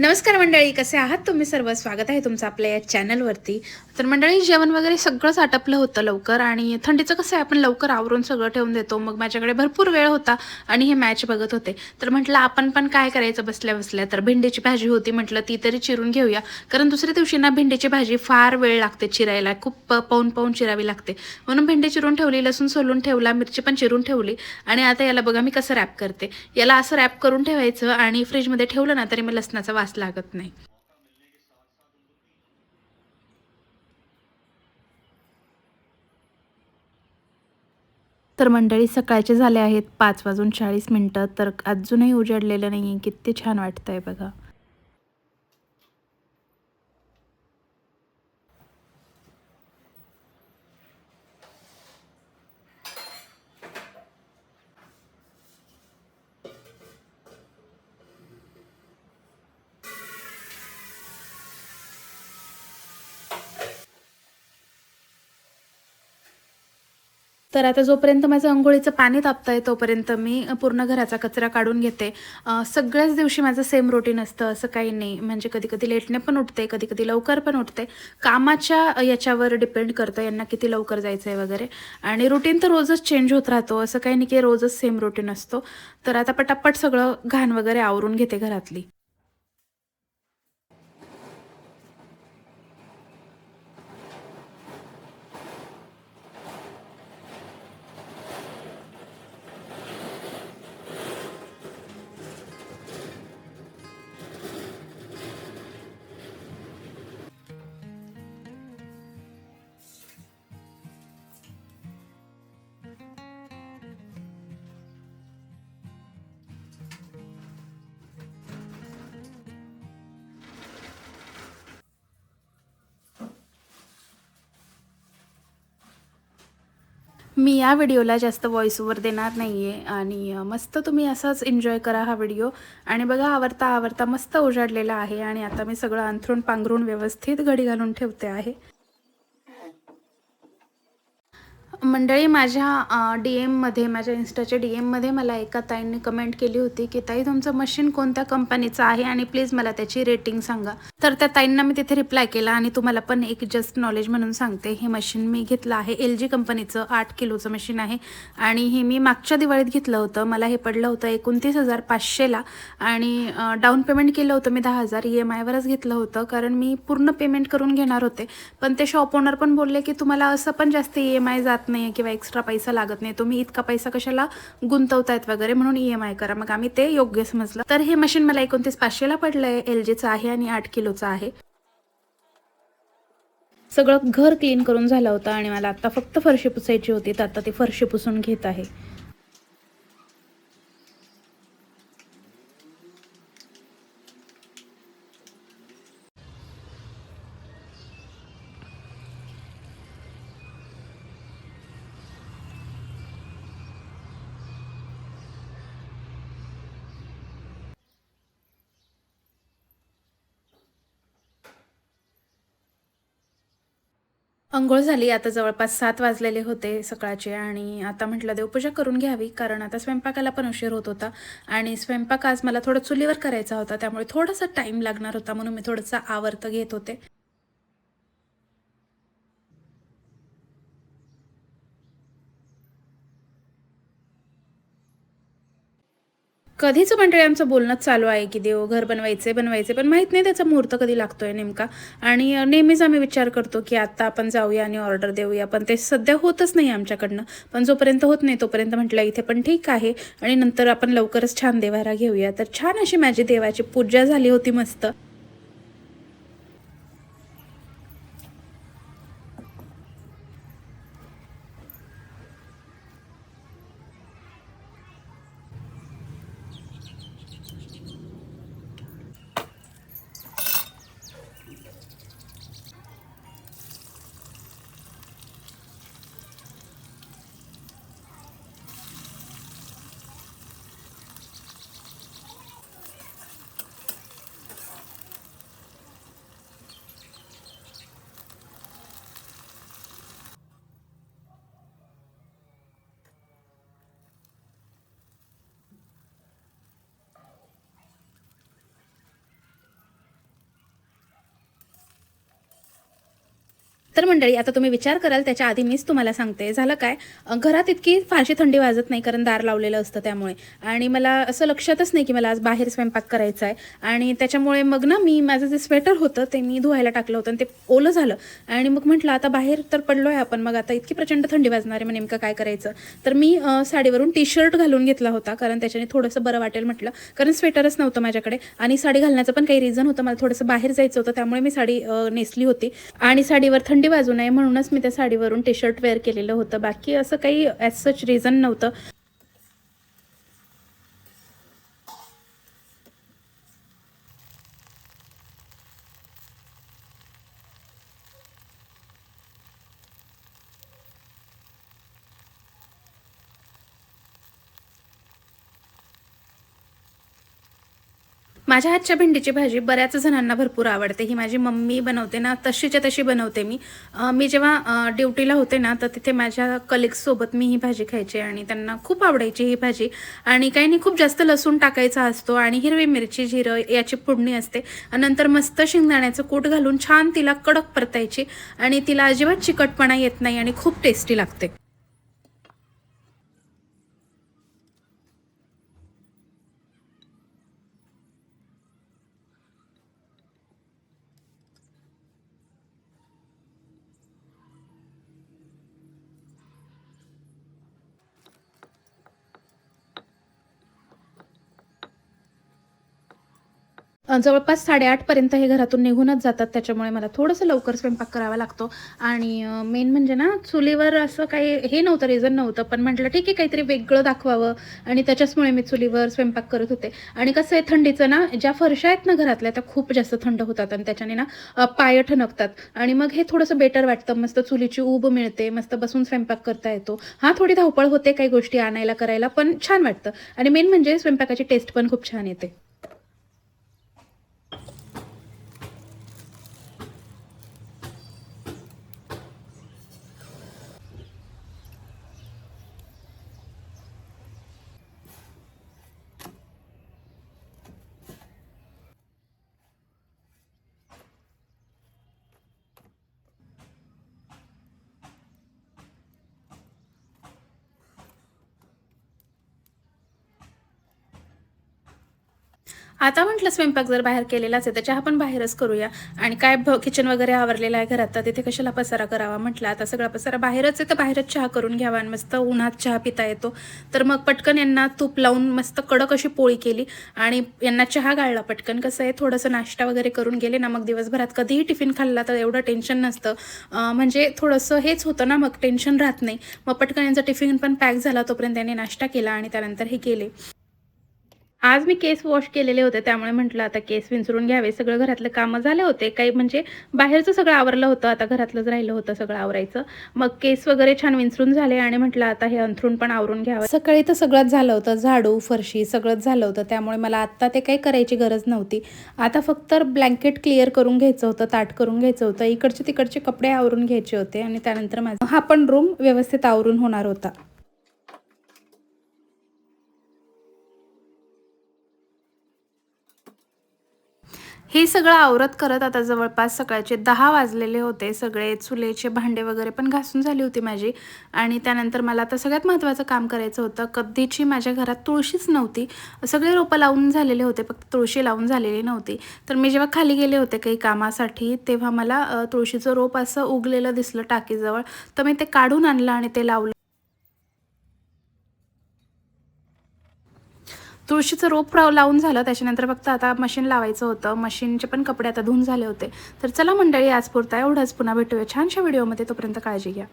नमस्कार मंडळी कसे आहात तुम्ही? सर्व स्वागत आहे तुमचं आपल्या या चॅनलवरती. तर मंडळी जेवण वगैरे सगळंच आटपलं होतं लवकर आणि थंडीचं कसं आहे आपण लवकर आवरून सगळं ठेवून देतो. मग माझ्याकडे भरपूर वेळ होता आणि हे मॅच बघत होते. तर म्हटलं आपण पण काय करायचं? बसल्या बसल्या तर भेंडीची भाजी होती म्हटलं ती तरी चिरून घेऊया. कारण दुसऱ्या दिवशी ना भेंडीची भाजी फार वेळ लागते चिरायला. खूप प- पाऊन पाऊन चिरावी लागते. म्हणून भेंडी चिरून ठेवली लसूण सोलून ठेवला मिरची पण चिरून ठेवली. आणि आता याला बघा मी कसं रॅप करते. याला असं रॅप करून ठेवायचं आणि फ्रीजमध्ये ठेवलं ना तरी मग लसणाचा वास लागत नाही. तर मंडळी सकाळचे झाले आहेत पाच वाजून चाळीस मिनटं तर अजूनही उजाडलेलं नाही आहे किती छान वाटतंय बघा. तर आता जोपर्यंत माझं अंघोळीचं पाणी तापतं आहे तोपर्यंत मी पूर्ण घराचा कचरा काढून घेते. सगळ्याच दिवशी माझं सेम रुटीन असतं असं काही नाही. म्हणजे कधी कधी लेटने पण उठते कधी कधी लवकर पण उठते. कामाच्या याच्यावर डिपेंड करतं यांना किती लवकर जायचं आहे वगैरे. आणि रुटीन तर रोजच चेंज होत राहतो. असं काही नाही की रोजच सेम रुटीन असतो. तर आता पटापट सगळं घाण वगैरे आवरून घेते घरातली. मी या व्हिडिओला जास्त व्हॉइस ओव्हर देणार नाही आहे आणि मस्त तुम्ही असाच एन्जॉय करा हा व्हिडिओ. आणि बघा आवरता आवरता मस्त उजाडलेला आहे आणि आता मी सगळं अंथरून पांघरून व्यवस्थित घडी घालून ठेवते आहे. मंडळी माझ्या डी एममध्ये माझ्या इन्स्टाच्या डी एममध्ये मला एका ताईंनी कमेंट केली होती की ताई तुमचं मशीन कोणत्या कंपनीचं आहे आणि प्लीज मला त्याची रेटिंग सांगा. तर त्या ताईंना मी तिथे रिप्लाय केला आणि तुम्हाला पण एक जस्ट नॉलेज म्हणून सांगते हे मशीन मी घेतलं आहे. एल जी कंपनीचं आठ किलोचं मशीन आहे आणि हे मी मागच्या दिवाळीत घेतलं होतं. मला हे पडलं होतं एकोणतीस हजार पाचशेला आणि डाऊन पेमेंट केलं होतं मी दहा हजार. ई एम आयवरच घेतलं होतं कारण मी पूर्ण पेमेंट करून घेणार होते. पण ते शॉप ओनर पण बोलले की तुम्हाला असं पण जास्त ई एम आय जात नाही किंवा एक्स्ट्रा पैसा लागत नाही. तुम्ही इतका पैसा कशाला गुंतवतायत वगैरे म्हणून ई एम आय करा. मग आम्ही ते योग्य समजलं. तर हे मशीन मला एकोणतीस पाचशेला पडलं आहे एल जीचं आहे आणि आठ किलोचं आहे. सगळं घर क्लीन करून झालं होतं आणि मला आता फक्त फरशी पुसायची होती. तर आता ती फरशी पुसून घेत आहे. अंघोळ झाली. आता जवळपास सात वाजलेले होते सकाळचे आणि आता म्हटलं देवपूजा करून घ्यावी कारण आता स्वयंपाकाला पण उशीर होत होता आणि स्वयंपाक आज मला थोडं चुलीवर करायचा होता त्यामुळे थोडासा टाईम लागणार होता म्हणून मी थोडंसं आवर्त घेत होते. कधीच मंडळी आमचं बोलणंच चालू आहे की देव घर बनवायचे बनवायचे पण माहीत नाही त्याचा मुहूर्त कधी लागतोय नेमका. आणि नेहमीच आम्ही विचार करतो की आता आपण जाऊया आणि ऑर्डर देऊया पण ते सध्या होतच नाही आमच्याकडनं. पण जोपर्यंत होत नाही तोपर्यंत म्हटलं इथे पण ठीक आहे आणि नंतर आपण लवकरच छान देवारा घेऊया. तर छान अशी माझी देवाची पूजा झाली होती मस्त. तर मंडळी आता तुम्ही विचार कराल त्याच्या आधी मीच तुम्हाला सांगते. झालं काय? घरात इतकी फारशी थंडी वाजत नाही कारण दार लावलेलं असतं त्यामुळे. आणि मला असं लक्षातच नाही की मला आज बाहेर स्वयंपाक करायचा आहे. आणि त्याच्यामुळे मग ना मी माझं जे स्वेटर होतं ते मी धुवायला टाकलं होतं आणि ते ओलं झालं. आणि मग म्हटलं आता बाहेर तर पडलो आहे आपण. मग आता इतकी प्रचंड थंडी वाजणार आहे मग नेमकं काय करायचं? तर मी साडीवरून टी शर्ट घालून घेतला होता कारण त्याच्याने थोडंसं बरं वाटेल म्हटलं. कारण स्वेटरच नव्हतं माझ्याकडे. आणि साडी घालण्याचं पण काही रिझन होतं. मला थोडंसं बाहेर जायचं होतं त्यामुळे मी साडी नेसली होती. आणि साडीवर थंडी बाजू नाही म्हणूनच मी त्या साडीवरून टी शर्ट वेअर केलेलं होतं. बाकी असं काही ॲज सच रिझन नव्हतं. माझ्या हातच्या भेंडीची भाजी बऱ्याच जणांना भरपूर आवडते. ही माझी मम्मी बनवते ना तशीच्या तशी बनवते मी. मी जेव्हा ड्युटीला होते ना तर तिथे माझ्या कलिग्ससोबत मी ही भाजी खायचे आणि त्यांना खूप आवडायची ही भाजी. आणि काही नाही खूप जास्त लसूण टाकायचा असतो आणि हिरवी मिरची जिरं याची फोडणी असते. आणि नंतर मस्त शेंगदाण्याचं कूट घालून छान तिला कडक परतायची आणि तिला अजिबात चिकटपणा येत नाही आणि खूप टेस्टी लागते. जवळपास साडेआठपर्यंत हे घरातून निघूनच जातात. त्याच्यामुळे मला थोडंसं लवकर स्वयंपाक करावा लागतो. आणि मेन म्हणजे ना चुलीवर असं काही हे नव्हतं रिझन नव्हतं. पण म्हटलं ठीक आहे काहीतरी वेगळं दाखवावं. आणि त्याच्याचमुळे मी चुलीवर स्वयंपाक करत होते. आणि कसं आहे थंडीचं ना ज्या फरशा आहेत ना घरातल्या त्या खूप जास्त थंड होतात. आणि त्याच्याने ना पाय ठणकतात. आणि मग हे थोडंसं बेटर वाटतं. मस्त चुलीची ऊब मिळते. मस्त बसून स्वयंपाक करता येतो. हा थोडी धावपळ होते काही गोष्टी आणायला करायला पण छान वाटतं. आणि मेन म्हणजे स्वयंपाकाची टेस्ट पण खूप छान येते. आता म्हटलं स्वयंपाक जर बाहेर केलेलाच आहे तर चहा पण बाहेरच करूया. आणि काय किचन वगैरे आवरलेलं आहे घरात तर तिथे कशाला पसारा करावा म्हटलं. आता सगळा पसारा बाहेरच आहे तर बाहेरच चहा करून घ्यावा आणि मस्त उन्हात चहा पिता येतो. तर मग पटकन यांना तूप लावून मस्त कडक अशी पोळी केली आणि यांना चहा गाळला पटकन. कसं आहे थोडंसं नाश्ता वगैरे करून गेले ना मग दिवसभरात कधीही टिफिन खाल्ला तर एवढं टेन्शन नसतं. म्हणजे थोडंसं हेच होतं ना मग टेन्शन राहत नाही. मग पटकन यांचा टिफिन पण पॅक झाला तोपर्यंत त्यांनी नाश्ता केला आणि त्यानंतर हे केले. आज मी केस वॉश केलेले होते त्यामुळे म्हटलं आता केस विंचरून घ्यावे. सगळं घरातलं कामं झाले होते. काही म्हणजे बाहेरचं सगळं आवरलं होतं आता घरातलंच राहिलं होतं सगळं आवरायचं. मग केस वगैरे छान विंचरून झाले आणि म्हटलं आता हे अंथरून पण आवरून घ्यावं. सकाळी तर सगळंच झालं होतं झाडू फरशी सगळंच झालं होतं. त्यामुळे मला आत्ता ते काही करायची गरज नव्हती. आता फक्त ब्लँकेट क्लिअर करून घ्यायचं होतं ताट करून घ्यायचं होतं. इकडचे तिकडचे कपडे आवरून घ्यायचे होते आणि त्यानंतर माझा हा पण रूम व्यवस्थित आवरून होणार होता. हे सगळं आवरत करत आता जवळपास सकाळचे दहा वाजलेले होते. सगळे चुलेचे भांडे वगैरे पण घासून झाली होती माझी. आणि त्यानंतर मला आता सगळ्यात महत्त्वाचं काम करायचं होतं. कधीची माझ्या घरात तुळशीच नव्हती. सगळे रोपं लावून झालेले होते. फक्त तुळशी लावून झालेली नव्हती. तर मी जेव्हा खाली गेले होते काही कामासाठी तेव्हा मला तुळशीचं रोप असं उगलेलं दिसलं टाकीजवळ. तर मी ते काढून आणलं आणि ते लावलं. तुळशीचं रोप लावून झालं त्याच्यानंतर फक्त आता मशीन लावायचं होतं. मशीनचे पण कपडे आता धुवून झाले होते. तर चला मंडळी आज पुरता एवढंच. पुन्हा भेटूया छानशा व्हिडिओमध्ये तोपर्यंत काळजी घ्या.